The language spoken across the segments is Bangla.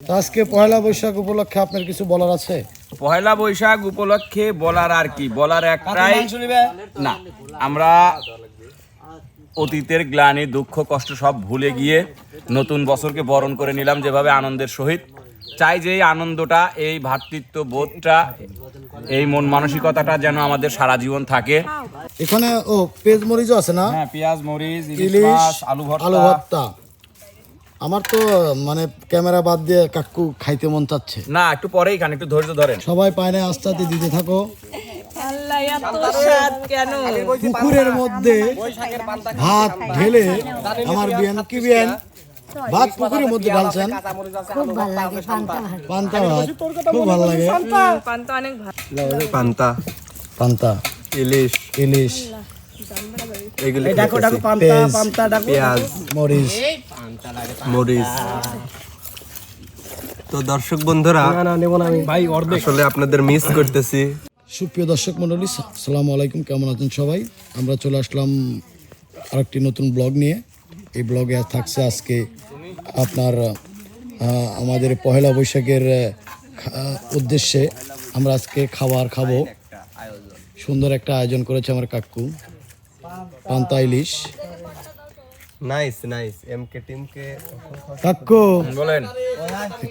তো আজকে পয়লা বৈশাখ উপলক্ষে আপনার কিছু বলার আছে? পয়লা বৈশাখ উপলক্ষে বলার আর কি? বলার একটাই না আমরা অতীতের গ্লানি দুঃখ কষ্ট সব ভুলে গিয়ে নতুন বছরকে বরণ করে নিলাম যেভাবে আনন্দের সহিত। চাই যে এই আনন্দটা এই ভ্রাতৃত্ব বোধটা এই মন মানসিকতাটা যেন আমাদের সারা জীবন থাকে। এখানে ও পেঁয়াজ মরিচও আছে না? হ্যাঁ পেঁয়াজ মরিচ ইলিশ আলু ভর্তা। আলু ভর্তা। আমার তো মানে ক্যামেরা বাদ দিয়ে কাকু খাইতে মন চাচ্ছে। না একটু পরেই খান একটু ধৈর্য ধরেন। সবাই পায় না আস্তে আস্তে দিতে থাকো। আল্লাহ এত স্বাদ কেন? পুকুরের মধ্যে ভাত ঢেলে আমার বিয়ান কি বিয়ান? ভাত পুকুরের মধ্যে ঢালছেন। খুব ভালো লাগে পান্তা ভাত। পান্তা ভাত খুব ভালো লাগে। পান্তা অনেক ভালো। পান্তা পান্তা ইলিশ ইলিশ। পেঁয়াজ মরিচ মরিচ। তো দর্শক বন্ধুরা আসলে আপনাদের মিস করতেছি। সুপ্রিয় দর্শক মণ্ডলী আসসালামু আলাইকুম কেমন আছেন সবাই? আমরা চলে আসলাম আরেকটি নতুন ব্লগ নিয়ে। এই ব্লগে থাকছে আজকে আপনার আহ, আমাদের পহেলা বৈশাখের উদ্দেশ্যে আমরা আজকে খাবার খাব। সুন্দর একটা আয়োজন করেছে আমার কাকু। পান্তা ইলিশ। Nice nice M K team কে কাকু বলেন।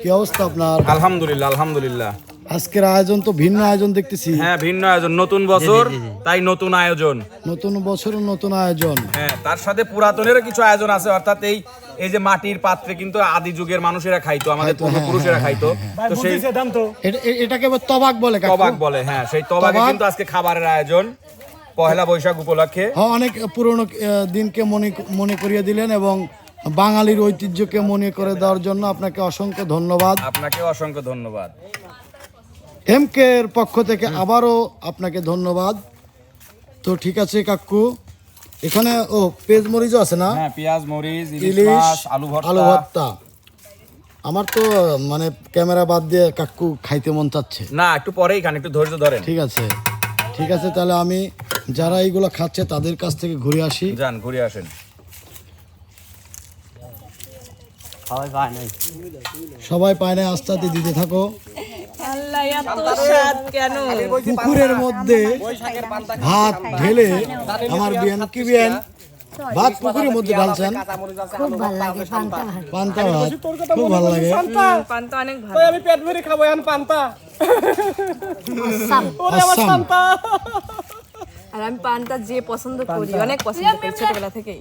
কি অবস্থা আপনার? আলহামদুলিল্লাহ আলহামদুলিল্লাহ। আজকের আয়োজন তো ভিন্ন আয়োজন দেখতেছি। হ্যাঁ ভিন্ন আয়োজন। নতুন বছর তাই নতুন আয়োজন। নতুন বছর নতুন আয়োজন। হ্যাঁ তার সাথে পুরাতনেরও কিছু আয়োজন আছে অর্থাৎ এই এই যে মাটির পাত্রে কিন্তু আদি যুগের মানুষেরা খাইতো আমাদের পূর্বপুরুষেরা খাইতো। তো সেই এটাকে তবাক বলে তবাক বলে হ্যাঁ সেই তবাক? কিন্তু আজকে খাবারের আয়োজন। পহেলা বৈশাখ উপলক্ষে। হ্যাঁ অনেক পুরনো দিনকে মনে মনে করিয়ে দিলেন এবং বাঙালির ঐতিহ্যকে মনে করে দেওয়ার জন্য আপনাকে অসংখ্য ধন্যবাদ। আপনাকে অসংখ্য ধন্যবাদ। এম কে এর পক্ষ থেকে আবারও আপনাকে ধন্যবাদ। তো ঠিক আছে কাকু এখানে ও পেঁয়াজ মরিচও আছে না? হ্যাঁ পেঁয়াজ মরিচ ইলিশ আলু ভর্তা। আলু ভর্তা। আমার তো মানে ক্যামেরা বাদ দিয়ে কাকু খাইতে মন চাচ্ছে। না একটু পরেই খান একটু ধৈর্য ধরেন। ঠিক আছে। ঠিক আছে তাহলে আমি যারা এইগুলো খাচ্ছে তাদের কাছ থেকে ঘুরে আসি। যান ঘুরে আসেন। সবাই পায় না আস্তে আস্তে দিতে থাকো। আল্লাহ এত স্বাদ কেন? পুকুরের মধ্যে ভাত ঢেলে আমার বিয়ান কি বিয়ান? ভাত পুকুরের মধ্যে ঢালছেন? খুব ভালো লাগে পান্তা ভাত পান্তা ভাত খুব ভালো লাগে। পান্তা? অনেক ভালো। আসাম। আর আমি পান্তা যে পছন্দ করি অনেক পছন্দ করি ছোটবেলা থেকেই।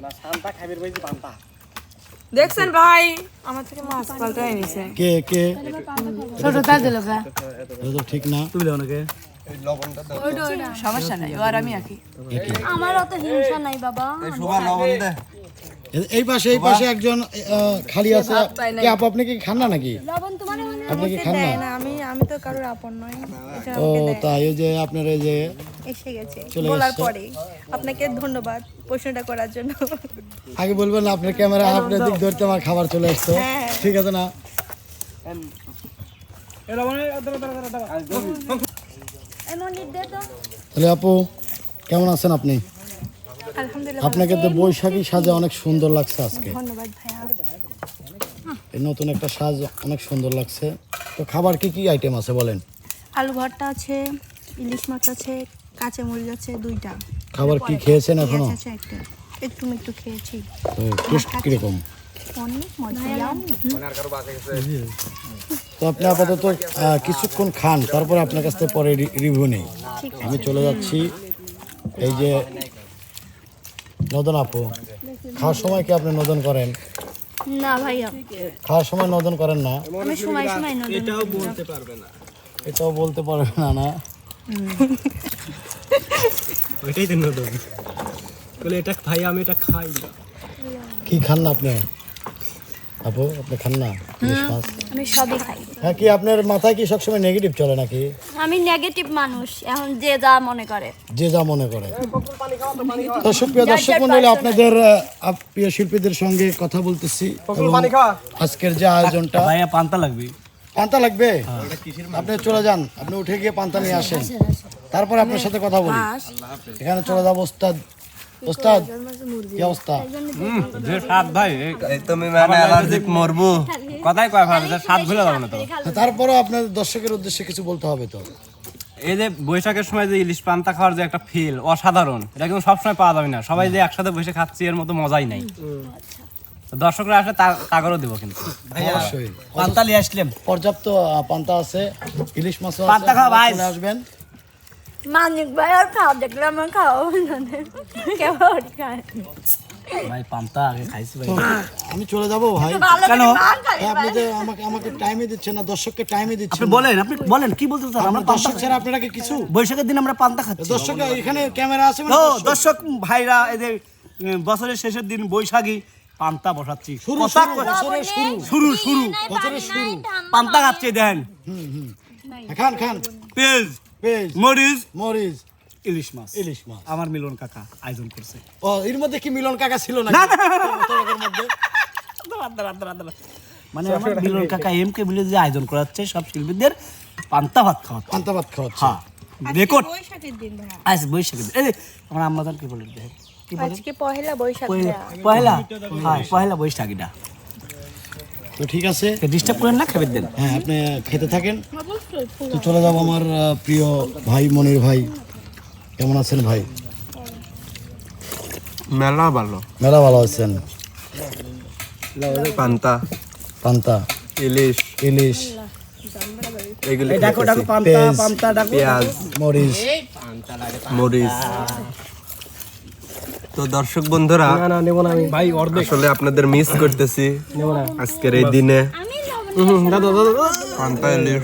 দেখছেন ভাই আমার থেকে মাছ পাল্টাই নিছে কে কে? ছোট তাজে লোকা এটা তো ঠিক না। সমস্যা নাই আর আমি আঁকি। আমার অত হিংসা নাই বাবা। এ- এই পাশে এই পাশে একজন খালি আছে। কে আপু আপনি কি খান না নাকি? আপনি কি খান না? না আমি আমি তো কারোর আপন নই। ও তাই ওই যে আপনার এই যে এসে গেছে। চলে বলার পরে আপনাকে ধন্যবাদ প্রশ্নটা করার জন্য। আগে বলবেন না আপনার ক্যামেরা আপনার দিক ধরতে আমার খাবার চলে আসতো ঠিক আছে না? তাহলে আপু কেমন আছেন আপনি? আপনাকে তো বৈশাখী সাজে অনেক সুন্দর লাগছে আজকে। এই নতুন একটা সাজ অনেক সুন্দর লাগছে। তো খাবার কি কি আইটেম আছে বলেন? আলু ভর্তা আছে ইলিশ মাছ আছে কাঁচা মরিচ আছে দুইটা। খাবার কি খেয়েছেন এখনও? একটু। একটু খেয়েছি। টেস্ট কীরকম? অনেক তো আপনি আপাতত কিছুক্ষণ খান তারপরে আপনার কাছ থেকে পরে রিভিউ নেই। আমি চলে যাচ্ছি। এই যে নদন আপু খাওয়ার সময় কি আপনি নদন করেন? না ভাইয়া। খাওয়ার সময় নদন করেন না? আমি সময় সময় নদী এটাও বলতে পারবে না। না ওইটাই তো বলে এটা ভাই আমি এটা খাই না। কি খান না আপনি? আপু আপনি খান না? ইলিশ মাছ। আমি সবই খাই। হ্যাঁ কি আপনার মাথায় কি সবসময় নেগেটিভ চলে নাকি? আমি নেগেটিভ মানুষ এখন যে যা মনে করে। যে যা মনে করে। তো সুপ্রিয় দর্শক মন্ডলী আপনাদের প্রিয় শিল্পীদের সঙ্গে কথা বলতেছি এবং আজকের যে আয়োজনটা ভাইয়া পান্তা লাগবে। পান্তা লাগবে? আপনি চলে যান। আপনি উঠে গিয়ে পান্তা নিয়ে আসেন। তারপর আপনার সাথে কথা বলি। এখানে চলে যাব ওস্তাদ ওস্তাদ কি অবস্থা যে স্বাদ ভাই তুমি মানে অ্যালার্জিক মরবো। কথাই কয় স্বাদ ভুলে যাব না তো। তারপরও আপনাদের দর্শকের উদ্দেশ্যে কিছু বলতে হবে তো। এই যে বৈশাখের সময় যে ইলিশ পান্তা খাওয়ার যে একটা ফিল অসাধারণ এটা কিন্তু সবসময় পাওয়া যাবে না। সবাই যে একসাথে বসে খাচ্ছি এর মতো মজাই নাই। দর্শকরা আসলে তাগরও দিব কিন্তু। পান্তা নিয়ে আসলাম পর্যাপ্ত পান্তা আছে ইলিশ মাছও আছে পান্তা খাও ভাই। আসবেন। মানিক ভাই আর খাও দেখলে আমার খাওয়া কেমন খায় ভাই পান্তা আগে খাইছি ভাই আমি চলে যাব ভাই কেন আপনি যে আমাকে আমাকে টাইমে দিচ্ছেন না দর্শককে টাইমে দিচ্ছেন আপনি বলেন আপনি বলেন কি বলতে চান আমরা দর্শক ছাড়া আপনারা কিছু বৈশাখের দিন আমরা পান্তা খাচ্ছি দর্শক এখানে ক্যামেরা আছে মানে দর্শক- ভাইরা এদের বছরের শেষের দিন বৈশাখী পান্তা বসাচ্ছি শুরু শুরু শুরু শুরু শুরু বছরের শুরু পান্তা খাচ্ছে দেন খান খান পেঁয়াজ পেঁয়াজ মরিচ মরিচ ইলিশ মাছ ইলিশ মাছ আমার মিলন কাকা আয়োজন করছে ও এর মধ্যে কি মিলন কাকা ছিল না মানে আমার মিলন কাকা এম কে আয়োজন করাচ্ছে সব শিল্পীদের পান্তা ভাত খাওয়াচ্ছে পান্তা ভাত খাওয়াচ্ছে হ্যাঁ রেকর্ড বৈশাখের দিন আজ বৈশাখী এই যে, আমার কি বলেন আজকে পহেলা বৈশাখ পয়লা হ্যাঁ পয়লা বৈশাখীটা তো ঠিক আছে। ডিস্টার্ব করেন না খাবার দেন। হ্যাঁ আপনি খেতে থাকেন। তো চলে যাব আমার প্রিয় ভাই মনির ভাই। কেমন আছেন ভাই? মেলা ভালো। মেলা ভালো আছেন। পান্তা। পান্তা। ইলিশ। ইলিশ। এগুলি ডাকো ডাকো। পান্তা পান্তা ডাকো। পেঁয়াজ মরিচ। মরিচ। তো দর্শক বন্ধুরা না না নেব না আমি। ভাই আসলে আপনাদের মিস করতেছি আজকের এই দিনে। হুম, দাদা দাদা দাদা। পান্তা ইলিশ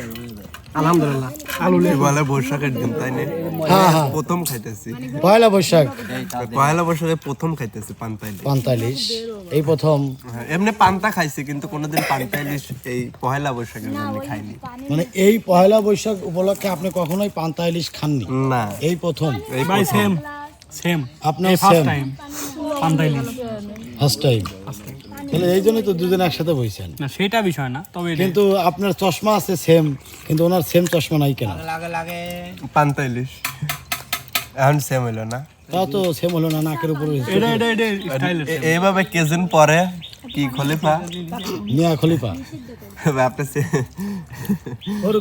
আলহামদুলিল্লাহ। আলু বলে বৈশাখের দিন তাই না? হ্যাঁ হ্যাঁ। প্রথম খাইতেছি। পয়লা বৈশাখ। পয়লা বৈশাখে প্রথম খাইতেছি পান্তা ইলিশ। পান্তা ইলিশ এই প্রথম। হ্যাঁ, এমনি পান্তা খাইছি কিন্তু কোনোদিন পান্তা ইলিশ এই পয়লা বৈশাখের জন্য খাইনি। মানে এই পয়লা বৈশাখ উপলক্ষে আপনি কখনোই পান্তা ইলিশ খাননি? না। এই প্রথম। এই সেম সেম আপনার ফার্স্ট সেম টাইম পান্তা ফার্স্ট টাইম তাহলে এই জন্যই তো দুজন একসাথে বইছেন। না সেটা বিষয় না তবে কিন্তু আপনার চশমা আছে সেম কিন্তু ওনার সেম চশমা নাই কেন? এখন সেম হইল না। তাও তো সেম হলো না নাকের উপরে এটা এটা এটা এইভাবে কেজিন পরে কি খলিফা? মিয়া খলিফা। আপনি চে-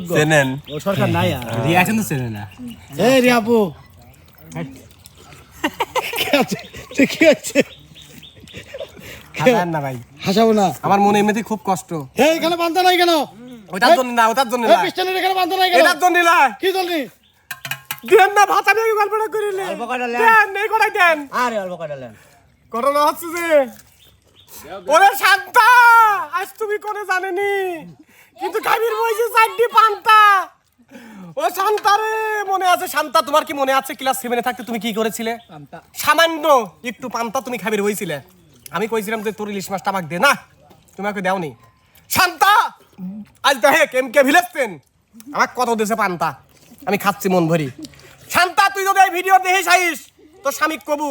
চেনেন। ও সরকার নাই আর। রিয়াকশন চেনে না। এই রে আপু কি আছে? তো কি আছে হাসান না ভাই। হাসাবো না। আমার মনে এমনিতেই খুব কষ্ট। এই এখানে বান্ধা নাই কেন? ওটার জন্য না ওটার জন্য না। পিস্টনের এখানে বান্ধা নাই কেন? এটার জন্য না। কি জন্য? দেন না ভাতা নিয়ে গল্পটা করিলে দেন। নেই করাই দেন। আরে অল্প কাটালেন ঘটনা হচ্ছে যে ওরে শান্তা আজ তুমি করে জানেনি কিন্তু কাবির বইছে চারটি পান্তা। ও শান্তা রে মনে আছে? শান্তা তোমার কি মনে আছে? ক্লাস সেভেনে থাকতে তুমি কি করেছিলে? সামান্য একটু পান্তা তুমি খাবির হয়েছিলে আমি কইছিলাম যে তোর ইলিশ মাছটা আমাকে দে না? তোমাকে দেওনি। শান্তা! আজ দেখে কেম কে ভিলেছেন আমাকে কত দেশে পান্তা? আমি খাচ্ছি মন ভরি। শান্তা তুই যদি এই ভিডিও দেখে চাইস তোর স্বামী কবু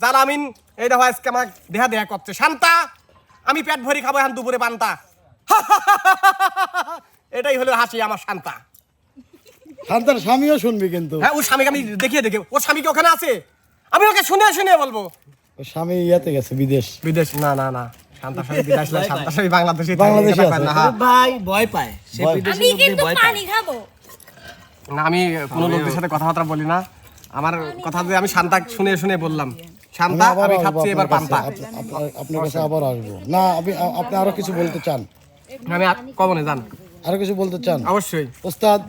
যার আমিন এই দেখো আজকে আমাকে দেহা দেহা করছে। শান্তা আমি পেট ভরি খাব এখন দুপুরে পান্তা। এটাই হলো হাসি আমার শান্তা। শান্তার স্বামীও শুনবি কিন্তু। হ্যাঁ ওর স্বামীকে আমি দেখিয়ে দেখে। ওর স্বামী কি ওখানে আছে? আমি ওকে শুনে শুনে বলব। ওর স্বামী ইয়াতে গেছে বিদেশ। বিদেশ? না না না। শান্তা স্বামী বিদেশ না শান্তা স্বামী বাংলাদেশে বাংলাদেশে ভাই ভয় পায়। সে ভয়- আমি লোকদের কিন্তু ভয় পায়। না আমি কোনো লোকদের সাথে কথাবার্তা বলি না। আমার কথা আমি শান্তা শুনে শুনে বললাম। শান্তা আমি খাচ্ছি এবার পান্তা। আপ- আপ- আপনার কাছে আবার আসব। না আপনি আপনি আরও কিছু বলতে চান? আমি কমনে যান। আরও কিছু বলতে চান? অবশ্যই। ওস্তাদ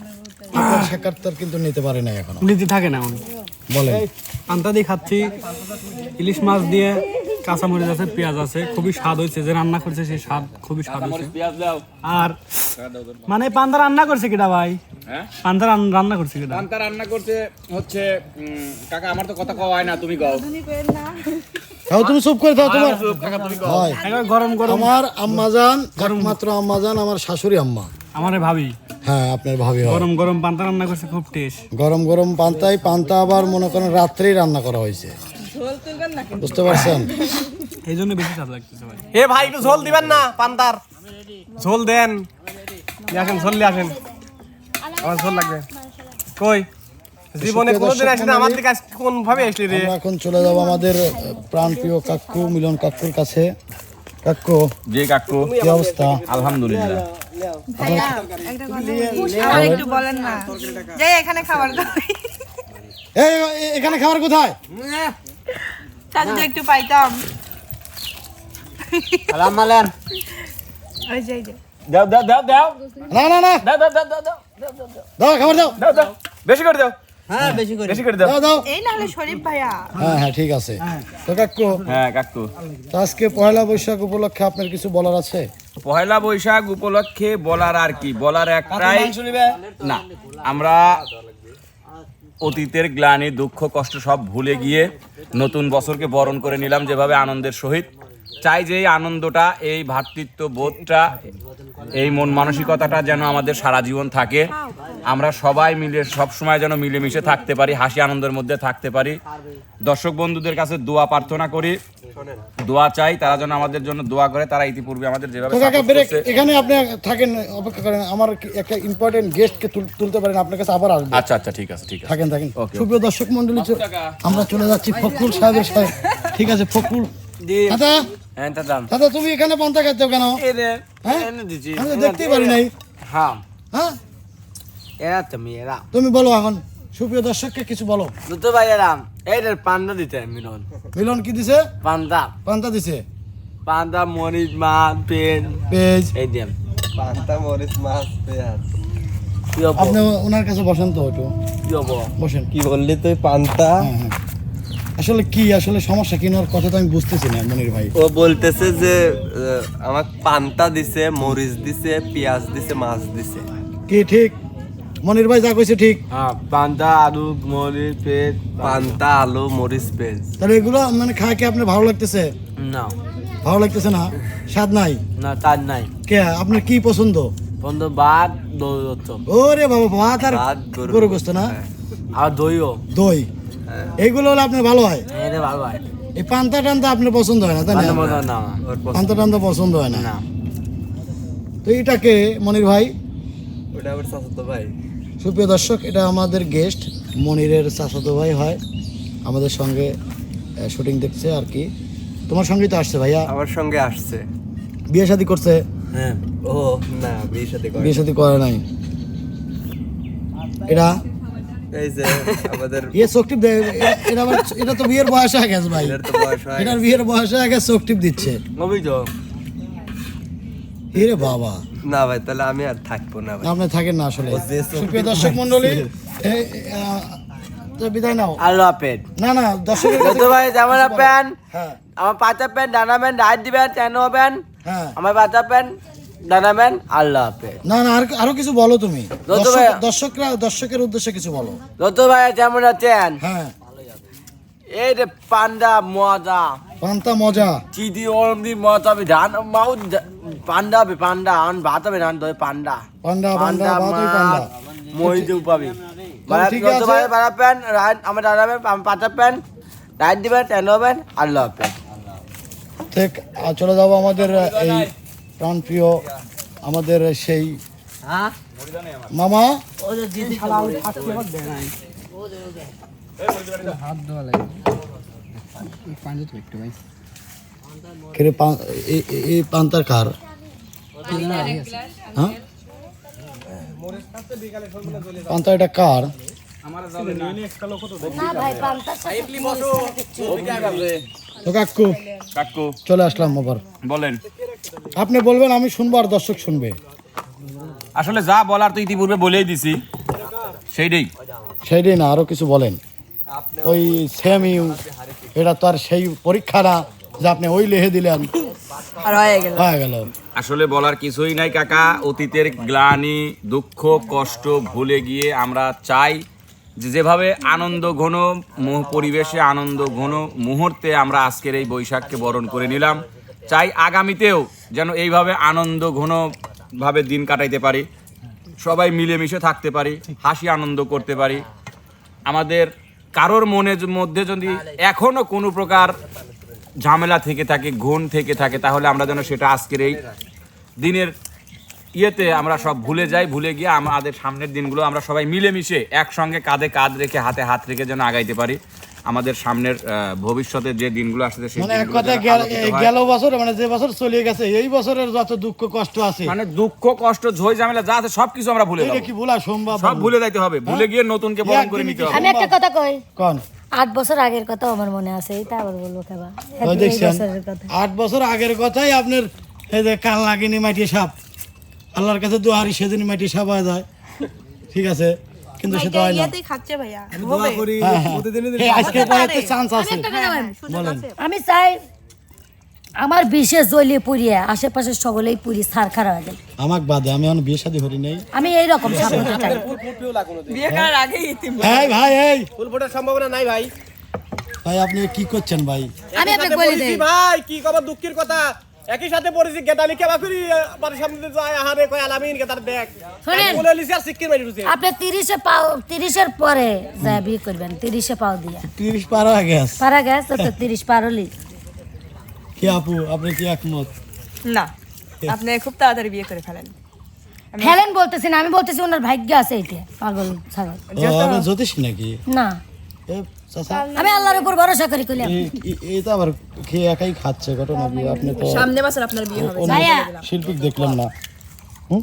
আপনার কিন্তু নিতে পারে নাই এখনও। নীতি থাকে না উনি। বলেন। পান্তা দিয়ে খাচ্ছি ইলিশ মাছ দিয়ে কাঁচামরিচ আছে পেঁয়াজ আছে খুবই স্বাদ হয়েছে যে রান্না করছে সেই স্বাদ খুবই স্বাদ হয়েছে। আর মানে পান্তা রান্না করছে কিটা ভাই? হ্যাঁ? পান্তা রান্না করছে কিটা পান্তা রান্না করছে হচ্ছে কাকা আমার তো কথা কওয়া হয় না। তুমি তাও তুমি চুপ করে দাও তোমার হয় গরম গরম আমার আম্মাজান একমাত্র আম্মাজান আমার শাশুড়ি আম্মা। আমার ভাবি। হ্যাঁ আপনার ভাবি হয়। গরম গরম পান্তা রান্না করছে খুব টেস্ট গরম গরম পান্তায় পান্তা আবার মনে করেন রাত্রেই রান্না করা হয়েছে। বুঝতে পারছেন? এই জন্য বেশি স্বাদ লাগতেছে ভাই এ ভাই একটু ঝোল দিবেন না পান্তার। ঝোল দেন। আসেন ঝোল নিয়ে আসেন। আমার ঝোল লাগবে। কই? জীবনে কোনোদিন দর্শক না আমার দিকে কোন ভাবে আসলি রে? এখন চলে যাব আমাদের প্রাণ প্রিয় কাকু মিলন কাকুর কাছে। কাকু জি কাকু কি অবস্থা? আলহামদুলিল্লাহ। একটু বলেন না। যে এখানে খাবার এই এখানে খাবার কোথায়? একটু পাইতাম। সালাম মালেন ওই যে এই দাও দাও দাও দাও। না না না। দাও দাও দাও দাও দাও। দাও খাবার দাও। দাও দাও। বেশি করে দাও। হ্যাঁ বেশি করে। বেশি করে দাও। দাও দাও। এই না হলে শরীফ ভাইয়া। হ্যাঁ হ্যাঁ ঠিক আছে। তো কাকু হ্যাঁ কাকু। তো আজকে পয়লা বৈশাখ উপলক্ষে আপনার কিছু বলার আছে? পয়লা বৈশাখ উপলক্ষে বলার আর কি? বলার একটাই না আমরা অতীতের গ্লানি দুঃখ কষ্ট সব ভুলে গিয়ে নতুন বছরকে বরণ করে নিলাম যেভাবে আনন্দের সহিত। চাই যে এই আনন্দটা এই ভ্রাতৃত্ব বোধটা এই মন মানসিকতাটা যেন আমাদের সারা জীবন থাকে। আমরা সবাই মিলে সব সময় যেন মিলেমিশে থাকতে পারি হাসি আনন্দের মধ্যে থাকতে পারি। দর্শক বন্ধুদের কাছে দোয়া প্রার্থনা করি। দোয়া চাই তারা যেন আমাদের জন্য দোয়া করে তারা ইতিপূর্বে আমাদের যেভাবে এখানে আপনি থাকেন অপেক্ষা করেন আমার কি একটা ইম্পর্টেন্ট গেস্টকে তুলতে পারেন আপনার কাছে আবার আসবে। আচ্ছা আচ্ছা ঠিক আছে ঠিক আছে। থাকেন থাকেন. সুপ্রিয় দর্শক মন্ডলী আমরা চলে যাচ্ছি ফখরুল সাহেবের সাহেব ঠিক আছে ফখরুল। দাদা দাদা তুমি এখানে খাচ্ছ কেন? হ্যাঁ? দেখতেই পারি নাই। হ্যাঁ হ্যাঁ? এরা তুমি এরা। তুমি বলো এখন সুপ্রিয় দর্শককে কিছু বলো। দুটো ভাই এরা এইটার পান্ডা দিতে মিলন। মিলন কি দিছে? পান্ডা। পান্তা দিছে? পান্ডা মরিচ মাছ পেন পেজ এই পান্তা মরিচ মাছ পেঁয়াজ। আপনি ওনার কাছে বসেন তো একটু। বসেন। কি বললি তুই পান্তা হ্যাঁ হ্যাঁ। আসলে কি আসলে সমস্যা কি ওনার কথা তো আমি বুঝতেছি না মনির ভাই। ও বলতেছে যে আমাকে পান্তা দিছে মরিচ দিছে পেঁয়াজ দিছে মাছ দিছে। কি ঠিক? মনির ভাই যা কইছে ঠিক। হ্যাঁ পান্ডা আলু মরিচ পেন পান্তা আলু মরিচ পেঁয়াজ। তাহলে এগুলো মানে খায় কি আপনার ভালো লাগতেছে? না। ভালো লাগতেছে না? স্বাদ নাই? না তার নাই। কে আপনার কি পছন্দ? বন্ধু ভাত দই ওরে বাবা ভাত আর গরু গরু গোস্ত না? আর দইও। দই? এইগুলো হলে আপনার ভালো হয়? ভালো হয়। এই পান্তা টান্তা আপনার পছন্দ হয় না তাই না। পান্তা টান্তা পছন্দ হয় না। না। তো এটাকে মনির ভাই? ওটা আবার চাচাতো ভাই। সুপ্রিয় দর্শক এটা আমাদের গেস্ট মনিরের চাচাতো ভাই হয়। আমাদের সঙ্গে শুটিং দেখছে আর কি। তোমার সঙ্গেই তো আসছে ভাইয়া। আমার সঙ্গে আসছে। বিয়ে শাদী করছে? হ্যাঁ। ও না বিয়ে সাথে করে বিয়ে শাদী করে নাই। এটা? এই যে আমাদের ইয়ে চোখটিপ এটা এটা তো বিয়ের বয়স হয়ে গেছে ভাই। এদের তো বয়স হয় এটার বিয়ের বয়স হয়ে গেছে চোখটিপ দিচ্ছে। অভিযোগ এরে বাবা। না ভাই তাহলে আমি আর থাকব না ভাই। আপনি থাকেন না আসলে। ও যে সুপ্রিয় দর্শক মন্ডলী তো বিদায় নাও। আল্লাহ হাফেজ। না না যত ভাই যেমন প্যান হ্যাঁ আমার পাতা প্যান ডানা প্যান রাইট দিবেন কেন হবেন হ্যাঁ। আমার পাতা প্যান ডানা প্যান আল্লাহ হাফেজ। না না আর আরও কিছু বলো তুমি। দর্শক- ভাই- দর্শকরা দর্শকের উদ্দেশ্যে কিছু বলো। যত ভাই যেমন আছেন? হ্যাঁ। এই যে পান্ডা মজা। পান্তা মজা। চিদি ওরমদি মজা হবে ধান মাউ পান্ডা হবে পান্ডা আন ভাত হবে ধান ধরে পান্ডা। পান্ডা পান্ডা বাতুই পান্ডা। মহিদ পাবি তাহলে ঠিক ভাই বাড়া প্যান রাইট আমার ডানা প্যান পাতা প্যান রাইট দিবেন কেন হবেন আল্লাহ হাফেজ। ঠিক চলে যাব আমাদের এই প্রাণপ্রিয় আমাদের সেই হ্যাঁ? মামা। এই পান্তার কার? হ্যাঁ? পান্তা এটা কার? কাকু। কাকু। চলে আসলাম আবার। বলেন। আপনি বলবেন আমি শুনব আর দর্শক শুনবে। আসলে যা বলার তো ইতিপূর্বে বলেই দিছি। সেইটাই। সেইটাই না আরও কিছু বলেন। ওই সেম ইউ এটা তো আর সেই পরীক্ষা না যে আপনি ওই লিখে দিলেন। আর হয়ে গেল। হয়ে গেল। আসলে বলার কিছুই নাই কাকা। অতীতের গ্লানি দুঃখ কষ্ট ভুলে গিয়ে আমরা চাই যে যেভাবে আনন্দ ঘন মুহ- পরিবেশে আনন্দ ঘন মুহূর্তে আমরা আজকের এই বৈশাখকে বরণ করে নিলাম। চাই আগামীতেও যেন এইভাবে আনন্দ ঘন ভাবে দিন কাটাইতে পারি, সবাই মিলেমিশে থাকতে পারি, হাসি আনন্দ করতে পারি। আমাদের কারোর মনের মধ্যে যদি এখনও কোনো প্রকার ঝামেলা থেকে থাকে, ঘুণ থেকে থাকে, তাহলে আমরা যেন সেটা আজকের এই দিনের ইয়েতে আমরা সব ভুলে যাই, ভুলে গিয়ে আমাদের সামনের দিনগুলো আমরা সবাই মিলেমিশে একসঙ্গে কাঁধে কাঁধ রেখে, হাতে হাত রেখে যেন আগাইতে পারি। আমাদের সামনের ভবিষ্যতে যে দিনগুলো আসছে সেই মানে এক যেন গেল- হয়। বছর মানে যে বছর চলে গেছে এই বছরের যত দুঃখ কষ্ট আছে। মানে দুঃখ কষ্ট ঝই ঝামেলা যা আছে সবকিছু আমরা ভুলে এটা কি ভোলা সম্ভব? সব ভুলে যাইতে হবে। ভুলে গিয়ে নতুনকে বরণ করে নিতে হবে। আমি একটা কথা কই? কোন? আট বছর আগের কথা আমার মনে আছে এটা আবার বলব কেবা? দেখছেন আট বছর আগের কথাই আপনার এই যে কান লাগিনি মাটি সাপ। আল্লাহর কাছে দুহারি সেদিন মাটি সাপ হয়ে যায়। ঠিক আছে? কিন্তু সেটা হয় না ইয়াতেই খাচ্ছে ভাইয়া। হ্যাঁ, হ্যাঁ। এই আজকে পরে চান্স আছে। আমি চাই আমার জ্বলিয়ে পুড়িয়ে আশেপাশের সকলেই পুরি সার খারা হয়ে যায়। আমাক বাদে আমি এখন বিয়ে শাদী করি নাই। আমি এইরকম সাপোর্ট চাই। এই ভাই এই। ফুল ফোটার সম্ভাবনা নাই ভাই। ভাই আপনি কি করছেন ভাই? আমি আপনাকে বলে ভাই কি কবার দুঃখের কথা? একই সাথে পড়েছি গেদালি কেবা করি বাড়ির সামনে দিয়ে যায় আহারে কয় আলামিন গেদার দেখ শোনেন। বলে লিসি আর সিক্কির মারি রুছে আপনি তিরিশে পাও তিরিশের পরে যা বিয়ে করবেন তিরিশে পাও দিয়া। তিরিশ পার হয়ে গেছে। পারা গেছে তো তিরিশ পার হলি। কি আপু আপনি কি একমত? না আপনি খুব তাড়াতাড়ি বিয়ে করে ফেলেন। ফেলেন বলতেছি না আমি বলতেছি ওনার ভাগ্য আছে এইটা পাগল ছাগল। আপনি জ্যোতিষ নাকি? না। এ আমি আল্লাহর উপর ভরসা করি কইলাম। এ- এ- এই তো আবার খেয়ে একাই খাচ্ছে ঘটনা কি আপনি তো সামনে বছর আপনার বিয়ে হবে ভাইয়া। শিল্পী দেখলাম না। হুম?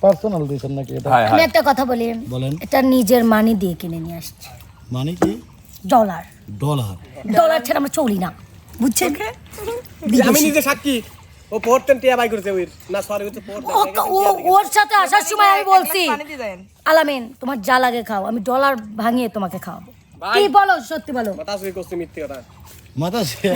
পার্সোনাল দিয়েছেন নাকি এটা? আমি একটা কথা বলি। বলেন। এটা নিজের মানি দিয়ে কিনে নিয়ে আসছি। মানে কি? ডলার ডলার ডলার ছাড়া আমরা চলি না। বুঝছেন? আমি নিজে সাক্ষী। ও পড়তেন টিয়া বাই করেছে ওই না সরি হচ্ছে ও- ও- ওর সাথে আসার সময় আমি বলছি পানি দিয়ে দেন। আলামিন তোমার যা লাগে খাও। আমি ডলার ভাঙিয়ে তোমাকে খাওয়াবো। কি বলো সত্যি বলো। মাথা সুই করছে মিথ্যে কথা। মাথা মিথ্যে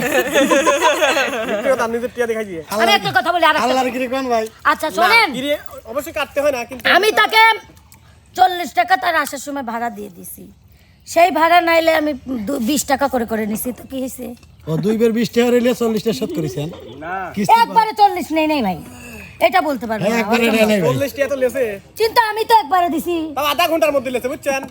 কথা নিজের টিয়া দেখাই দিয়ে আমি একটা কথা বলি আর আল্লাহর কি কোন ভাই? আচ্ছা শোনেন। গিরে অবশ্যই কাটতে হয় না কিন্তু আমি তাকে চল্লিশ টাকা তার আসার সময় ভাড়া দিয়ে দিছি। সেই ভাড়া নাইলে আমি বিশ টাকা করে করে নিছি তো কি হয়েছে ও দুই বের বিশ টাকা রেলে চল্লিশটা শোধ করেছেন? একবারে চল্লিশ নেই নেই ভাই। এটা বলতে পারব না। একবারে নেয় নাই ভাই। চল্লিশ টিয়া তো লেছে। চিন্তা আমি তো একবারে দিছি। আধা ঘণ্টার মধ্যে লেছে বুঝছেন?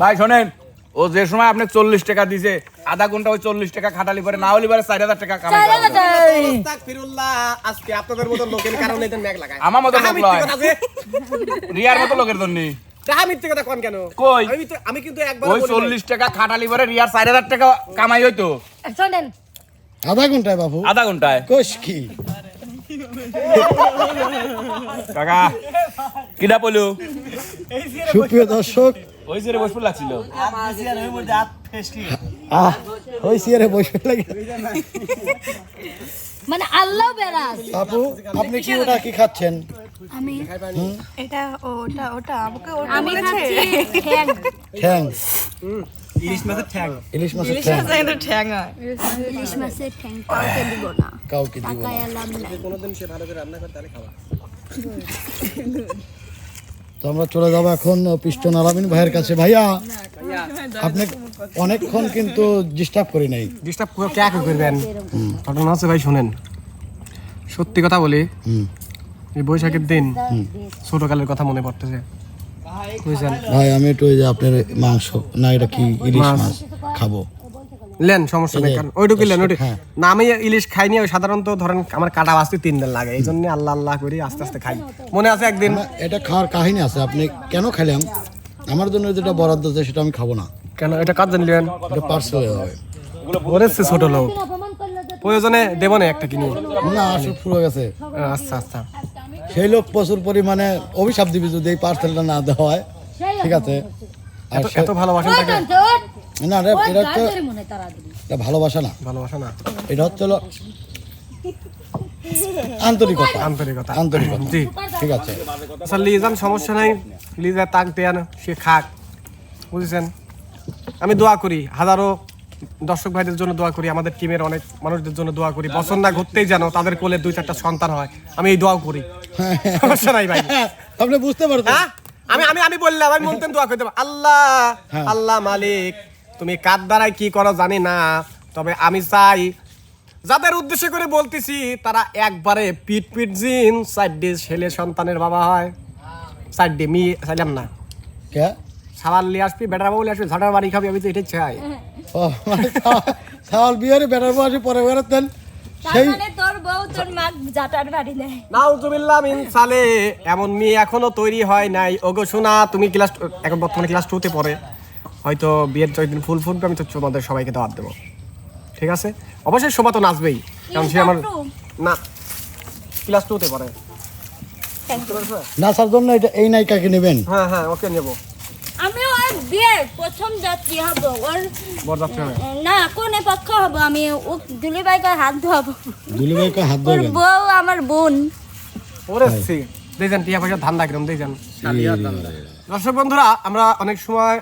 ভাই শোনেন। ও যে সময় আপনি চল্লিশ টাকা দিছে আধা ঘণ্টা ওই চল্লিশ টাকা খাটালি পরে না হলে পরে চার হাজার টাকা কামাই আজকে আপনাদের মতো লোকের কারণে এদের ম্যাগ লাগায়। আমার মতো লোক রিয়ার মতো লোকের জন্য। তাহা মিথ্যে কথা কোন কেন? কই? আমি কিন্তু ওই চল্লিশ টাকা খাটালি পরে রিয়ার চার হাজার টাকা কামাই হইতো। শোনেন। আধা ঘন্টায় বাবু আধা ঘন্টায়। কোষ কি? কাকা কিডা পলু সুপ্রিয় দর্শক ওই যে বসপুর লাগছিল। ওই সিয়ারে বসে লাগে মানে আল্লাহ বেরাস আপু আপনি কি ওটা কি খাচ্ছেন? আমি? এটা ওটা ওটা আমাকে ওটা আমি খাচ্ছি ঠ্যাং। ঠ্যাং। ইলিশ মাছের ঠ্যাং। ইলিশ মাছের ঠ্যাং। কিন্তু ঠ্যাং ইলিশ মাছের ঠ্যাং কাউকে দিব না। কাউকে দিব না। কোনোদিন সে ভালো করে রান্না করে তাহলে খাওয়া তো আমরা চলে যাব এখন পিস্টন আলামিন ভাইয়ের কাছে। ভাইয়া আপনি অনেকক্ষণ কিন্তু ডিস্টার্ব করি নাই। ডিস্টার্ব করে কে করবেন? ঘটনা আছে ভাই শুনেন। সত্যি কথা বলি এই বৈশাখের দিন ছোটকালের কথা মনে পড়তেছে। বুঝছেন? ভাই আমি একটু ওই যে আপনার মাংস না এটা কি ইলিশ। মাছ? খাব। লেন সমস্যা নেই কারণ ওইটুকু লেন ওইটুকু হ্যাঁ। না আমি ইলিশ খাইনি ওই সাধারণত ধরেন আমার কাটা বাঁচতে তিন দিন লাগে এই জন্য আল্লাহ আল্লাহ করি আস্তে আস্তে খাই। মনে আছে একদিন? এটা খাওয়ার কাহিনী আছে আপনি কেন খেলাম আমার জন্য যেটা বরাদ্দ আছে সেটা আমি খাব না। কেন এটা কাজ জানলেন এটা পার্সেল হয়ে যাবে। সে ছোট লোক। প্রয়োজনে দেবো না একটা কিনি। না আসলে পুরো গেছে। আচ্ছা আচ্ছা। সেই লোক প্রচুর পরিমাণে অভিশাপ দিবি যদি এই পার্সেলটা না দেওয়া হয়। ঠিক আছে। আর এত- ভালোবাসেন তাকে? না রে এটা মনে। এটা ভালোবাসা না। ভালোবাসা না। এটা হচ্ছে আন্তরিকতা। আন্তরিকতা। আন্তরিকতা। জি। ঠিক আছে। আচ্ছা লিজান সমস্যা নাই। লিজা তাক দেয়ান সে খাক। বুঝেছেন? আমি দোয়া করি হাজারো দর্শক ভাইদের জন্য দোয়া করি আমাদের টিমের অনেক মানুষদের জন্য দোয়া করি। বছর না ঘুরতেই যেন তাদের কোলে দুই চারটা সন্তান হয়। আমি এই দোয়াও করি। সমস্যা নাই ভাই। আপনি বুঝতে পারছেন। হ্যাঁ? আমি আমি আমি বললাম আমি মনতেন দোয়া করতে আল্লাহ হ্যাঁ। আল্লাহ মালিক। তুমি কার দ্বারাই কি করো জানি না তবে আমি চাই যাদের উদ্দেশ্য করে বলতেছি তারা একবারে পিট পিট জিন চারটে ছেলে সন্তানের বাবা হয় চারটে মেয়ে চাইলাম না। কে? সাবাল নিয়ে আসবি বেটার বাবু আসবি ঝাটার বাড়ি খাবি আমি তো এটাই চাই। ও মানে সাওয়াল বিহারে বেটার বয়সে পরে বেরোতেন সেই মানে তোর বউ তোর মা জাটার বাড়ি নেয়। নাউজুবিল্লাহ মিন সালে এমন মেয়ে এখনও তৈরি হয় নাই। ওগো শোনা তুমি ক্লাস এখন বর্তমানে ক্লাস টুতে পড়ে। হয়তো বিয়ের দিন ফুল ফুটবে আমি তো তোমাদের সবাইকে দাওয়াত দেবো। ঠিক আছে? অবশ্যই শোভা তো নাচবেই। কারণ সে আমার না ক্লাস টুতে পড়ে। নাচার জন্য এটা এই নায়িকাকে নেবেন। হ্যাঁ হ্যাঁ ওকে নেব। আমি ওর বিয়ের প্রথম যাত্রী হব। ওর বরযাত্রী হবে? না কোনে পক্ষ হব? আমি ও দুলি হাত ধোয়াবো। দুলি ভাইকে হাত ওর বউ আমার বোন। ওরে সি দেখছেন টিয়া পয়সা ধান্দা কিরম দেখছেন দর্শক বন্ধুরা আমরা অনেক সময়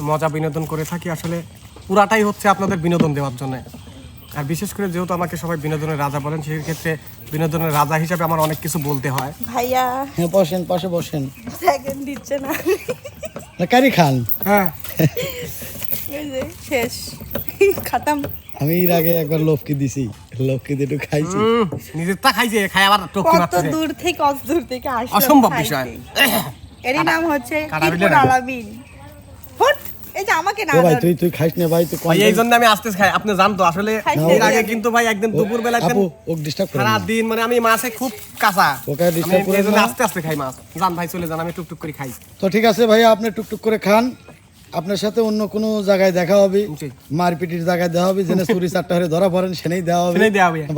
মজা বিনোদন করে থাকি। আসলে পুরাটাই হচ্ছে আপনাদের বিনোদন দেওয়ার জন্য। আর বিশেষ করে যেহেতু আমাকে সবাই বিনোদনের রাজা বলেন সেই ক্ষেত্রে বিনোদনের রাজা হিসাবে আমার অনেক কিছু বলতে হয়। ভাইয়া। হ্যাঁ বসেন পাশে বসেন। সেকেন্ড দিচ্ছে না। না কারি খান। হ্যাঁ। এই যে শেষ। খাতাম। আমি এর আগে একবার লোককে দিছি। লোককে দিয়ে একটু খাইছি। উম, নিজের তা খাইছে খাই আবার কত মারতেছে। দূর থেকে কত দূর থেকে অসম্ভব খাইতে। বিষয়। এরই নাম হচ্ছে আলামিন। এই যে আমাকে না ভাই তুই তুই খাইস না ভাই তুই ভাই এই জন্য আমি আস্তে খাই। আপনি জানতো আসলে এর আগে কিন্তু ভাই একদিন দুপুর বেলা আপু ওক ডিস্টার্ব করে সারা দিন মানে আমি মাছে খুব কাঁচা। ওকে আমি disturb এই জন্য আস্তে আস্তে খাই মাছ। জান ভাই চলে যান আমি টুকটুক করে খাই। তো ঠিক আছে ভাইয়া আপনি টুকটুক করে খান। আপনার সাথে অন্য কোনো জায়গায় দেখা হবে। মারপিটির জায়গায় দেওয়া হবে। জেনে চুরি চারটা হরে ধরা পড়েন সেনেই দেওয়া হবে।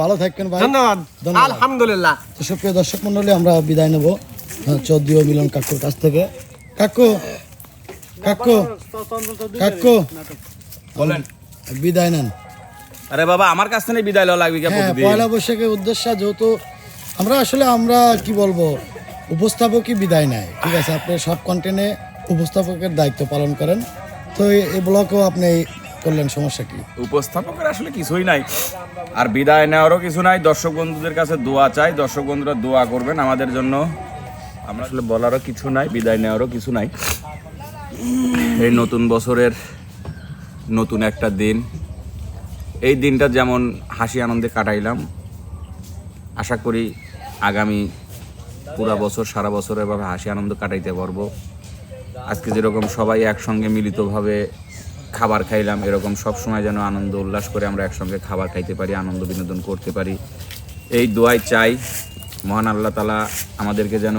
ভালো থাকবেন ভাই। ধন্যবাদ। আলহামদুলিল্লাহ। তো সুপ্রিয় দর্শক মন্ডলী আমরা বিদায় নেব। চৌদ্দীয় মিলন কাকুর কাছ থেকে। কাকু কাকু কাকু। বলেন। বিদায় নেন। আরে বাবা আমার কাছ থেকে বিদায় লওয়া লাগবে হ্যাঁ পয়লা বৈশাখের উদ্দেশ্য যেহেতু আমরা আসলে আমরা কি বলব উপস্থাপকই বিদায় নেয় ঠিক আছে? আপনি সব কন্টেন্টে উপস্থাপকের দায়িত্ব পালন করেন। তো এই- এই ব্লকেও আপনি করলেন সমস্যা কি? উপস্থাপকের আসলে কিছুই নাই। আর বিদায় নেওয়ারও কিছু নাই। দর্শক বন্ধুদের কাছে দোয়া চাই। দর্শক বন্ধুরা দোয়া করবেন আমাদের জন্য। আমরা আসলে বলারও কিছু নাই বিদায় নেওয়ারও কিছু নাই। এই নতুন বছরের নতুন একটা দিন। এই দিনটা যেমন হাসি আনন্দে কাটাইলাম, আশা করি আগামী পুরা বছর, সারা বছর এভাবে হাসি আনন্দ কাটাইতে পারব। আজকে যেরকম সবাই একসঙ্গে মিলিতভাবে খাবার খাইলাম, এরকম সব সময় যেন আনন্দ, উল্লাস করে আমরা একসঙ্গে খাবার খাইতে পারি, আনন্দ বিনোদন করতে পারি। এই দোয়াই চাই, মহান আল্লাহ তালা আমাদেরকে যেন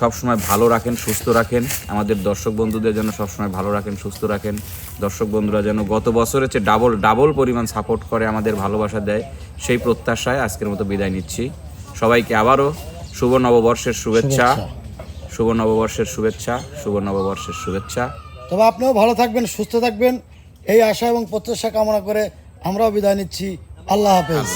সব সময় ভালো রাখেন সুস্থ রাখেন। আমাদের দর্শক বন্ধুদের যেন সব সময় ভালো রাখেন সুস্থ রাখেন। দর্শক বন্ধুরা যেন গত বছরের চেয়ে ডাবল ডাবল পরিমাণ সাপোর্ট করে আমাদের ভালোবাসা দেয় সেই প্রত্যাশায় আজকের মতো বিদায় নিচ্ছি। সবাইকে আবারও শুভ নববর্ষের শুভেচ্ছা। শুভ নববর্ষের শুভেচ্ছা শুভ নববর্ষের শুভেচ্ছা। তবে আপনিও ভালো থাকবেন সুস্থ থাকবেন। এই আশা এবং প্রত্যাশা কামনা করে আমরাও বিদায় নিচ্ছি। আল্লাহ হাফেজ।